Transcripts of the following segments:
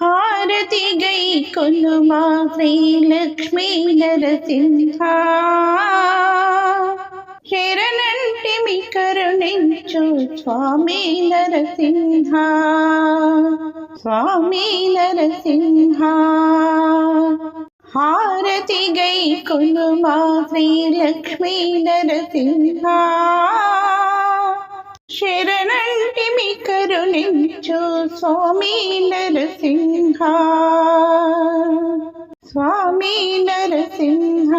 హారతి గై కొనుమా శ్రీలక్ష్మీ నరసింహ. శరణంటి మీ కరుణించు స్వామి నరసింహ. స్వామి నరసింహ. హారతి గై కొనుమా శ్రీలక్ష్మీ నరసింహ. శరణంటి మీ స్వామి నరసింహ. స్వామి నరసింహ.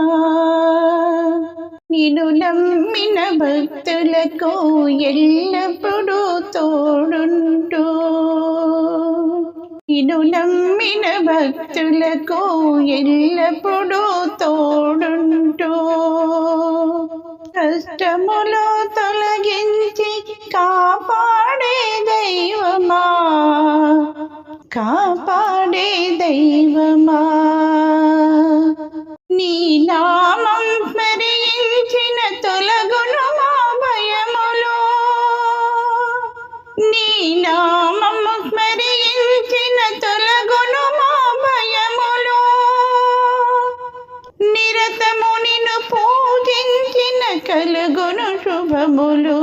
నిను నమ్మిన భక్తులకు ఎల్లప్పుడూ తోడుంటూ నిను నమ్మిన భక్తులకు ఎల్లప్పుడూ తోడుంటూ కష్టములో తొలగించి కాప కాపాడే దైవమా? నీ నామం స్మరించిన తొలగును మా భయములో. నీ నామం స్మరించిన తొలగును మా భయములో. నిరతము నిన్ను పూజించిన కలుగును శుభములు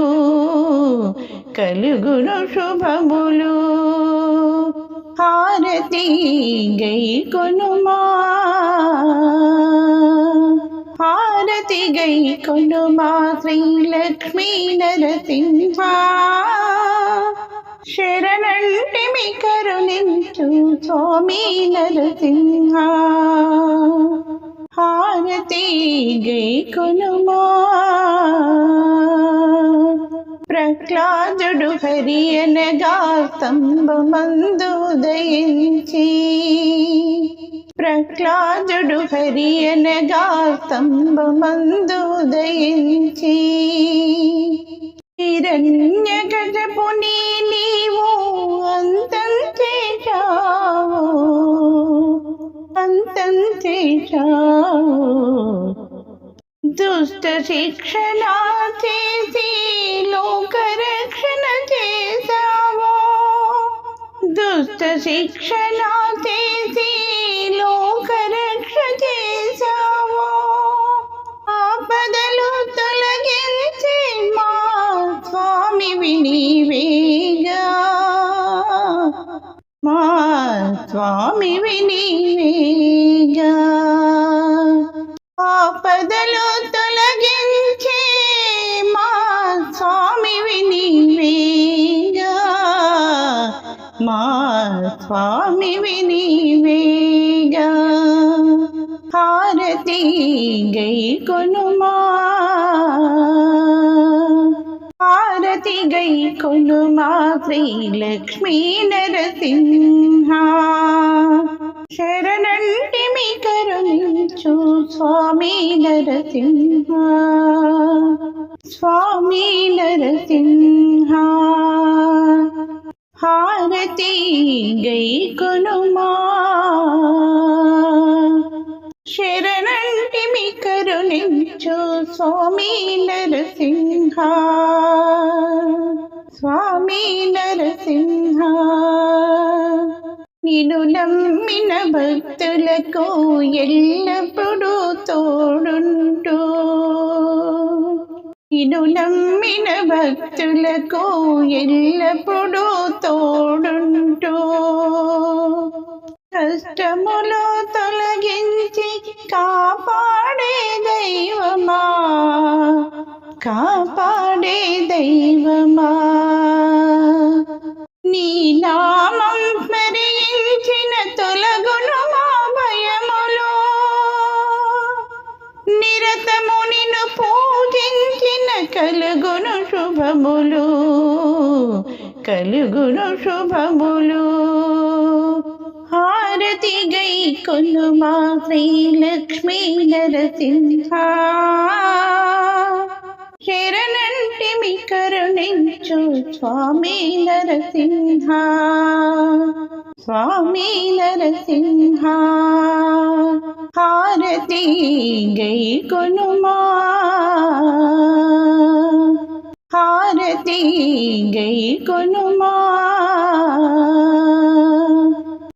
కలుగును శుభములు. హారతి గై కొనుమా హారతి గై కొనుమా శ్రీలక్ష్మీ నరసింహా శరణంటి మీ కరుణించు స్వామి నరసింహా హారతి గై కొనుమా ప్రహ్లాదుడు హరి అనగా స్తంభమందు ఉదయించి ప్రహ్లాదుడు హరి అనగా స్తంభమందు ఉదయించి హిరణ్య గజపుని నీవు అంతం చేశావు అంతం చేశావు దుష్ట శిక్షణ చేసి లోకరక్షణ చేసావో దుష్ట శిక్షణ చేసి లోక చేసావో ఆపదలు తొలగించి మా స్వామి వినివేగా మా స్వామి వినివేగా మా స్వామి వినివేగా హారతి గై కొనుమా. హారతి గై కొనుమా శ్రీలక్ష్మీ నరసింహ. శరణంటి మీ కరుణించు స్వామి నరసింహ. స్వామి నరసింహ. தீங்கை கொணுமா శరణి శరణంటి మీ కరుణించు స్వామి నరసింహ. స్వామి నరసింహ. నిను నమ్మిన భక్తులకు ఎల్లప్పుడూ తోడుంటూ. ఇను నమ్మిన భక్తులకు ఎల్లప్పుడూ తోడుంటూ కష్టములు తొలగించి కాపాడే దైవమా కాపాడే దైవమా నీ నామం కలుగును శుభములు కలుగును శుభములు. హారతి గై కొనుమా శ్రీలక్ష్మీ నరసింహ. శరణంటి మీ కరుణించు స్వామి నరసింహ. స్వామి నరసింహ. హారతి గై కొనుమా హారతి గై కొనుమా